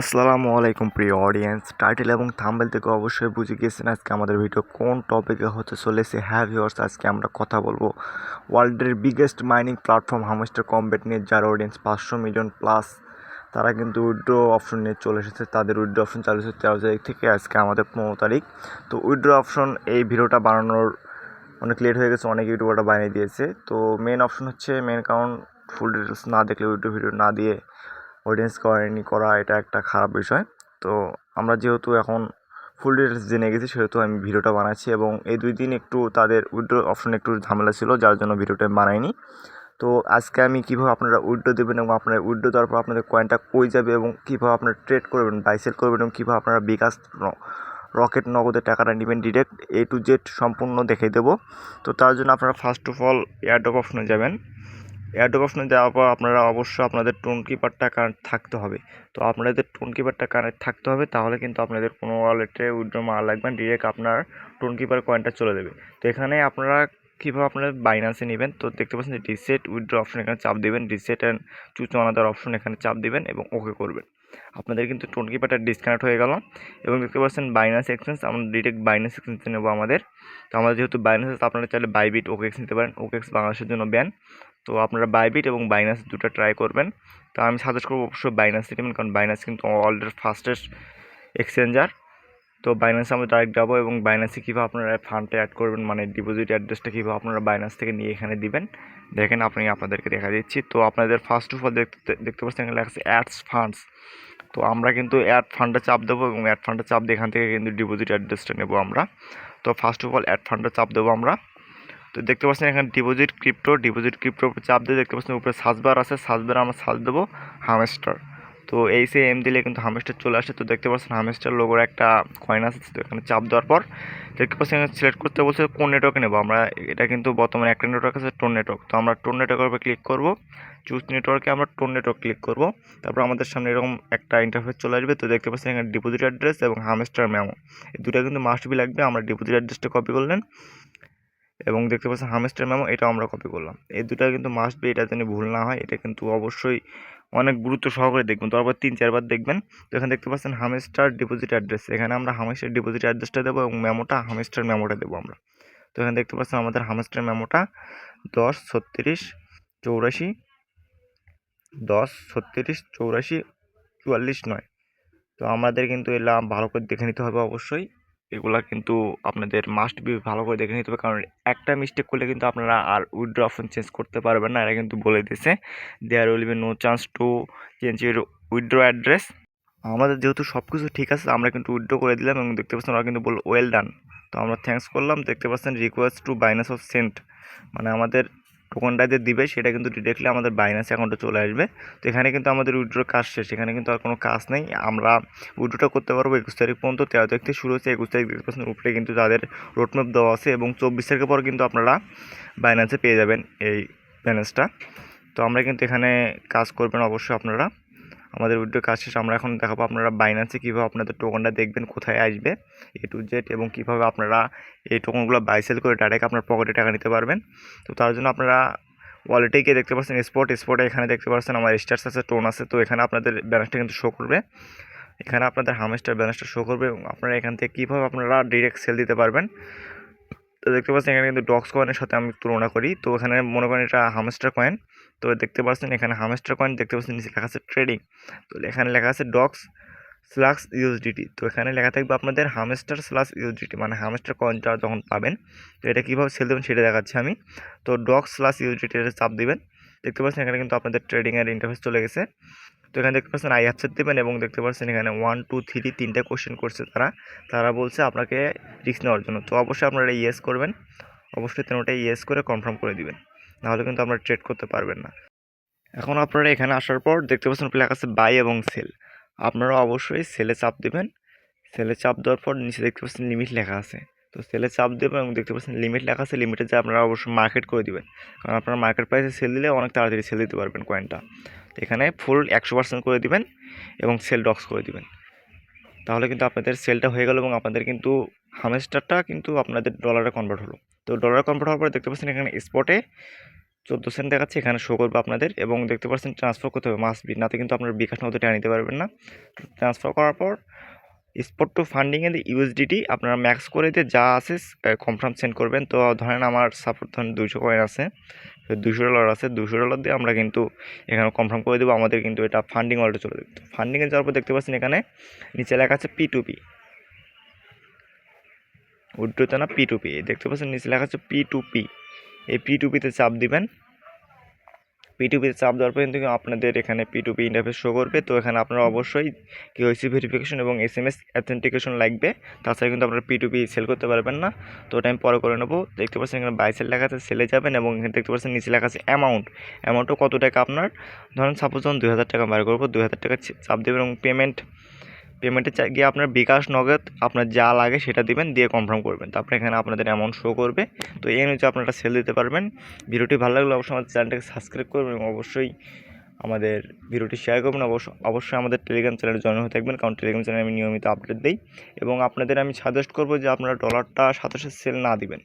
আসসালামু আলাইকুম প্রিয় অডিয়েন্স টাইটেল এবং থাম্বেল থেকে অবশ্যই বুঝে গিয়েছেন আজকে আমাদের ভিডিও কোন টপিকে হতে চলেছে। হ্যাভ ভিউয়ার্স আজকে আমরা কথা বলব ওয়ার্ল্ডের biggest mining platform Hamster Kombat নিয়ে, যার অডিয়েন্স পাঁচশো মিলিয়ন প্লাস তারা কিন্তু উইড্রো অপশন নিয়ে চলে এসেছে। তাদের উইড্রো অপশন চালু হচ্ছে তেরো তারিখ থেকে, আজকে আমাদের পনেরো তারিখ। তো উইড্রো অপশন এই ভিডিওটা বানানোর অনেক লেট হয়ে গেছে, অনেক ইউটিউবারটা বানিয়ে দিয়েছে। তো মেন অপশন হচ্ছে মেন কারণ ফুল ডিটেলস না দেখলে উইড্রো ভিডিও না দিয়ে অডিয়েন্স করেনি করা, এটা একটা খারাপ বিষয়। তো আমরা যেহেতু এখন ফুল ডিটেলস জেনে গেছি, সেহেতু আমি ভিডিওটা বানাচ্ছি এবং এই দুই দিন একটু তাদের উইড্রো অপশন একটু ঝামেলা ছিল, যার জন্য ভিডিওটা আমি বানাইনি। তো আজকে আমি কীভাবে আপনারা উইড্রো দেবেন এবং আপনার উইড্রো দেওয়ার পর আপনাদের কয়েনটা কই যাবে এবং কীভাবে আপনারা ট্রেড করবেন বাইসেল করবেন এবং কীভাবে আপনারা বিকাশ রকেট নগদে টাকাটা নেবেন ডিরেক্ট এ টু জেড সম্পূর্ণ দেখে দেবো। তো তার জন্য আপনারা ফার্স্ট অফ অল এয়ারড্রপ অপশনে যাবেন। এয়ারড্রপ অপশনে যাওয়ার পর আপনারা অবশ্যই আপনাদের টোন কিপারটা কানেক্ট থাকতে হবে। তো আপনাদের টোন কিপারটা কানেক্ট থাকতে হবে, তাহলে কিন্তু আপনাদের কোনো ওয়ালেটে উইড্রো মারা লাগবে ডিরেক্ট আপনার টোন কিপার কয়েনটা চলে দেবে। তো এখানে আপনারা কীভাবে আপনারা বাইন্যান্সে নেবেন? তো দেখতে পাচ্ছেন রিসেট উইড্রো অপশন এখানে চাপ দেবেন reset and choose another option এখানে চাপ দেবেন এবং ওকে করবেন। আপনাদের কিন্তু টোন কিপারটা ডিসকানেক্ট হয়ে গেল এবং দেখতে পাচ্ছেন বাইন্যান্স এক্সচেঞ্জ আমরা ডিরেক্ট বাইন্যান্স এক্সচেঞ্জে নেব আমাদের। তো আমাদের যেহেতু বাইন্যান্স আপনারা চাইলে বাইবিট ওকেক্স নিতে পারেন। ওকেক্স বাংলাদেশের জন্য ব্যান। তো আপনারা বাইবিট এবং বাইনাস দুটো ট্রাই করবেন। তো আমি সাজেস্ট করব অবশ্যই বাইনাস নেবেন কারণ বাইনাস কিন্তু ওয়ার্ল্ডের ফাস্টেস্ট এক্সচেঞ্জার তো বাইন্যান্সে আমরা ডাইরেক্ট যাব এবং বাইন্যান্সে কীভাবে আপনারা ফান্ডটা অ্যাড করবেন মানে ডিপোজিট অ্যাড্রেসটা কীভাবে আপনারা বাইন্যান্স থেকে নিয়ে এখানে দিবেন, দেখেন আপনি আপনাদেরকে দেখা দিচ্ছি। তো আপনাদের ফার্স্ট অফ অল দেখতে দেখতে পাচ্ছেন এখানে লেখা অ্যাডস ফান্ডস তো আমরা কিন্তু অ্যাড ফান্ডে চাপ দেবো এবং অ্যাড ফান্ডে চাপ দিয়ে এখান থেকে কিন্তু ডিপোজিট অ্যাড্রেসটা নেব আমরা। তো ফার্স্ট অফ অল অ্যাড ফান্ডটা চাপ দেবো আমরা। তো দেখতে পাচ্ছেন এখানে ডিপোজিট ক্রিপ্টো ডিপোজিট ক্রিপ্টোর উপর চাপ দিয়ে দেখতে পাচ্ছেন উপরে সাজবার আছে সাজবার আমরা সাজ দেবো হামেস্টার তো এই সে এম দিলে কিন্তু হামেস্টার চলে আসে। তো দেখতে পাচ্ছেন হামেস্টার লোগোর একটা কয়েন আছে, তো এখানে চাপ দেওয়ার পর দেখতে পাচ্ছেন এখানে সিলেক্ট করতে বলছে কোন নেটওয়ার্কে নেব। আমরা এটা কিন্তু বর্তমানে একটা নেটওয়ার্ক আছে টোন নেটওয়ার্ক তো আমরা টোন নেটওয়ার্কের উপরে ক্লিক করব। চুজ নেটওয়ার্কে আমরা টোন নেটওয়ার্ক ক্লিক করব। তারপর আমাদের সামনে এরকম একটা ইন্টারফেস চলে আসবে। তো দেখতে পাচ্ছেন এখানে ডিপোজিট অ্যাড্রেস এবং হামেস্টার ম্যামো এই দুটো কিন্তু মাস্ট বি লাগবে। আমরা ডিপোজিট অ্যাড্রেসটা কপি করলেন। এবং দেখতে পাচ্ছেন হামেস্টার মেমো এটাও আমরা কপি করলাম। এই দুটো কিন্তু মাস্ট বি এটা যেন ভুল না হয়, এটা কিন্তু অবশ্যই অনেক গুরুত্ব সহকারে দেখবেন। তারপর তিন, চারবার দেখবেন। তো এখানে দেখতে পাচ্ছেন হামেস্টার ডিপোজিট অ্যাড্রেস এখানে আমরা হামেস্টার ডিপোজিট অ্যাড্রেসটা দেবো এবং মেমোটা হামেস্টার মেমোটা দেবো আমরা। তো এখানে দেখতে পাচ্ছেন আমাদের হামেস্টার মেমোটা দশ, ছত্রিশ, চৌরাশি, দশ, ছত্রিশ, চৌরাশি, চুয়াল্লিশ, নয়। তো আমাদের কিন্তু এলাম ভালো করে দেখে নিতে হবে অবশ্যই। এগুলা কিন্তু আপনাদের মাস্ট বি ভালো করে দেখে নিতে হবে। কারণ একটা মিস্টেক করলে কিন্তু আপনারা আর উইড্রো অপশন চেঞ্জ করতে পারবেন না। এরা কিন্তু বলে দিয়েছে there will be no chance to change your withdraw address আমাদের যেহেতু সব কিছু ঠিক আছে, আমরা কিন্তু উইড্রো করে দিলাম এবং দেখতে পাচ্ছেন ওরা কিন্তু বলল ওয়েল ডান তো আমরা থ্যাঙ্কস করলাম। দেখতে পাচ্ছেন request to Binance of sent মানে আমাদের টোকনটা যে দিবে, সেটা কিন্তু ডিরেক্টলি আমাদের বাইন্যান্স অ্যাকাউন্টে চলে আসবে। তো এখানে কিন্তু আমাদের উইড্রোর কাজ শেষ। এখানে কিন্তু আর কোনো কাজ নেই। আমরা উইড্রোটা করতে পারব একুশ তারিখ পর্যন্ত। তেরো তারিখ থেকে শুরু হচ্ছে একুশ তারিখ পাচ্ছেন উপরে কিন্তু তাদের রোডম্যাপ দেওয়া আছে এবং চব্বিশ তারিখের পর কিন্তু আপনারা বাইন্যান্সে পেয়ে যাবেন এই ব্যালেন্সটা তো আমরা কিন্তু এখানে কাজ করবেন অবশ্যই আপনারা। আমাদের উইড্রো কাজ শেষ, আমরা এখন দেখাবো আপনারা বাইন্যান্সে কীভাবে আপনাদের টোকনটা দেখবেন, কোথায় আসবে এ টু জেড এবং কীভাবে আপনারা এই টোকনগুলো বাইসেল করে ডাইরেক্ট আপনার পকেটে টাকা নিতে পারবেন। তো তার জন্য আপনারা ওয়ালেটে গিয়ে দেখতে পাচ্ছেন স্পট স্পটে এখানে দেখতে পাচ্ছেন আমার স্টার্স আছে টোন আছে, তো এখানে আপনাদের ব্যালেন্সটা কিন্তু শো করবে। এখানে আপনাদের হামেস্টার ব্যালেন্সটা শো করবে, এবং আপনারা এখান থেকে কীভাবে আপনারা ডিরেক্ট সেল দিতে পারবেন। তো দেখতে পাচ্ছেন, এখানে কিন্তু ডক্স কয়েনের সাথে আমি তুলনা করি। তো এখানে মনে করেন এটা হামেস্টার কয়েন তো দেখতে পাচ্ছেন, এখানে হামস্টার কয়েন দেখতে পাচ্ছেন, নিচে লেখা আছে ট্রেডিং তো এখানে লেখা আছে ডক্স স্লাক্স ইউএসডিটি তো এখানে লেখা থাকবে আপনাদের হামেস্টার স্লাস ইউএসডিটি মানে হামেস্টার কয়েনটা যখন পাবেন, তো এটা কীভাবে সেল দেবেন সেটা দেখাচ্ছি আমি। তো ডক্স স্লাস ইউএসডিটি এটা চাপ দিবেন। দেখতে পাচ্ছেন, এখানে কিন্তু আপনাদের ট্রেডিংয়ের ইন্টারফেস চলে গেছে। তো এখানে দেখতে পাচ্ছেন, আই অ্যাপসেট দেবেন এবং দেখতে পাচ্ছেন, এখানে ওয়ান টু থ্রি তিনটে কোশ্চেন করছে তারা। তারা বলছে আপনাকে রিস্ক নেওয়ার জন্য। তো অবশ্যই আপনারা ইয়েস করবেন। অবশ্যই তেনোটা ইয়েস করে কনফার্ম করে দিবেন। নাহলে কিন্তু আপনারা ট্রেড করতে পারবেন না। এখন আপনারা এখানে আসার পর দেখতে পাচ্ছেন লেখা আছে বাই এবং সেল আপনারা অবশ্যই সেলে চাপ দেবেন। সেলে চাপ দেওয়ার পর নিচে দেখতে পাচ্ছেন লিমিট লেখা আছে। তো সেলে চাপ দেবেন এবং দেখতে পাচ্ছেন লিমিট লেখা আছে লিমিটে যে আপনারা অবশ্যই মার্কেট করে দেবেন। কারণ আপনারা মার্কেট প্রাইসে সেল দিলে অনেক তাড়াতাড়ি সেল দিতে পারবেন কয়েনটা এখানে ফুল একশো পার্সেন্ট করে দিবেন এবং সেল ডক্স করে দিবেন। তাহলে কিন্তু আপনাদের সেলটা হয়ে গেল এবং আপনাদের কিন্তু হামেস্টারটা কিন্তু আপনাদের ডলারে কনভার্ট হলো। তো ডলারে কনভার্ট হওয়ার পরে দেখতে পাচ্ছেন এখানে স্পটে চোদ্দ সেন্ট দেখাচ্ছে, এখানে শো করবে আপনাদের এবং দেখতে পাচ্ছেন ট্রান্সফার করতে হবে। মাস বি নাতে কিন্তু আপনার বিকাশ নগদে টাকা নিতে পারবেন না। ট্রান্সফার করার পর স্পট টু ফান্ডিংয়ে ইউএসডিটি আপনারা ম্যাক্স করে দিয়ে যা আছে কনফার্ম সেন্ড করবেন। তো ধরেন আমার সাপোর্ট ধরেন দুশো কয়েন আছে দুশো ডলার আছে। দুশো ডলার দিয়ে আমরা কিন্তু এখানে কনফার্ম করে দেবো, আমাদের কিন্তু এটা ফান্ডিং ওয়ালেটে চলে যাবে। ফান্ডিংয়ে যাওয়ার পর দেখতে পাচ্ছেন এখানে নিচে লেখা আছে পি টু পি উড্রোতে না পি টু পি দেখতে পাচ্ছেন নিচে লেখা আছে পি টু পি এই পি টু পিতে চাপ দিবেন। পি টু পিতে চাপ দেওয়ার পর কিন্তু আপনাদের এখানে পিটুপি ইন্টারফেস শো করবে। তো এখানে আপনারা অবশ্যই কে কেওয়াইসি ভেরিফিকেশন এবং এস এম এস অ্যাথেন্টিকেশন লাগবে। তাছাড়া কিন্তু আপনারা পিটুপি সেল করতে পারবেন না। তো ওটা আমি পরে করে নেব। দেখতে পাচ্ছেন এখানে বাই সেল লেখা আছে সেলে যাবেন এবং এখানে দেখতে পাচ্ছেন নিচে লেখা আছে অ্যামাউন্ট অ্যামাউন্টও কত টাকা আপনার? ধরেন সাপোজ যখন দুই হাজার টাকা বার করব, দুই হাজার টাকা চাপ দেবেন এবং পেমেন্ট পেমেন্টে গিয়ে আপনার বিকাশ নগদ আপনার যা লাগে সেটা দিবেন, দিয়ে কনফার্ম করবেন। তারপরে এখানে আপনাদের অ্যামাউন্ট শো করবে। তো এই অনুযায়ী আপনারা সেল দিতে পারবেন। ভিডিওটি ভালো লাগলে অবশ্যই আমাদের চ্যানেলটাকে সাবস্ক্রাইব করবেন এবং অবশ্যই আমাদের ভিডিওটি শেয়ার করবেন। অবশ্য, অবশ্যই আমাদের টেলিগ্রাম চ্যানেলে জয়েন হয়ে থাকবেন, কারণ টেলিগ্রাম চ্যানেলে আমি নিয়মিত আপডেট দিই। এবং আপনাদের আমি সাজেস্ট করব যে আপনারা ডলারটা সাথে সেল না দিবেন।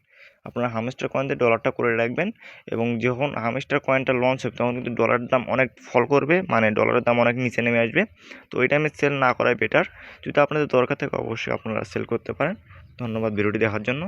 আপনারা হামেস্টার কয়েন দিয়ে ডলারটা করে রাখবেন এবং যখন হামেস্টার কয়েনটা লঞ্চ হবে, তখন কিন্তু ডলারের দাম অনেক ফল করবে মানে ডলারের দাম অনেক নিচে নেমে আসবে। তো ওই টাইমে সেল না করাই বেটার যদি আপনাদের দরকার থাকে, অবশ্যই আপনারা সেল করতে পারেন। ধন্যবাদ ভিডিওটি দেখার জন্য।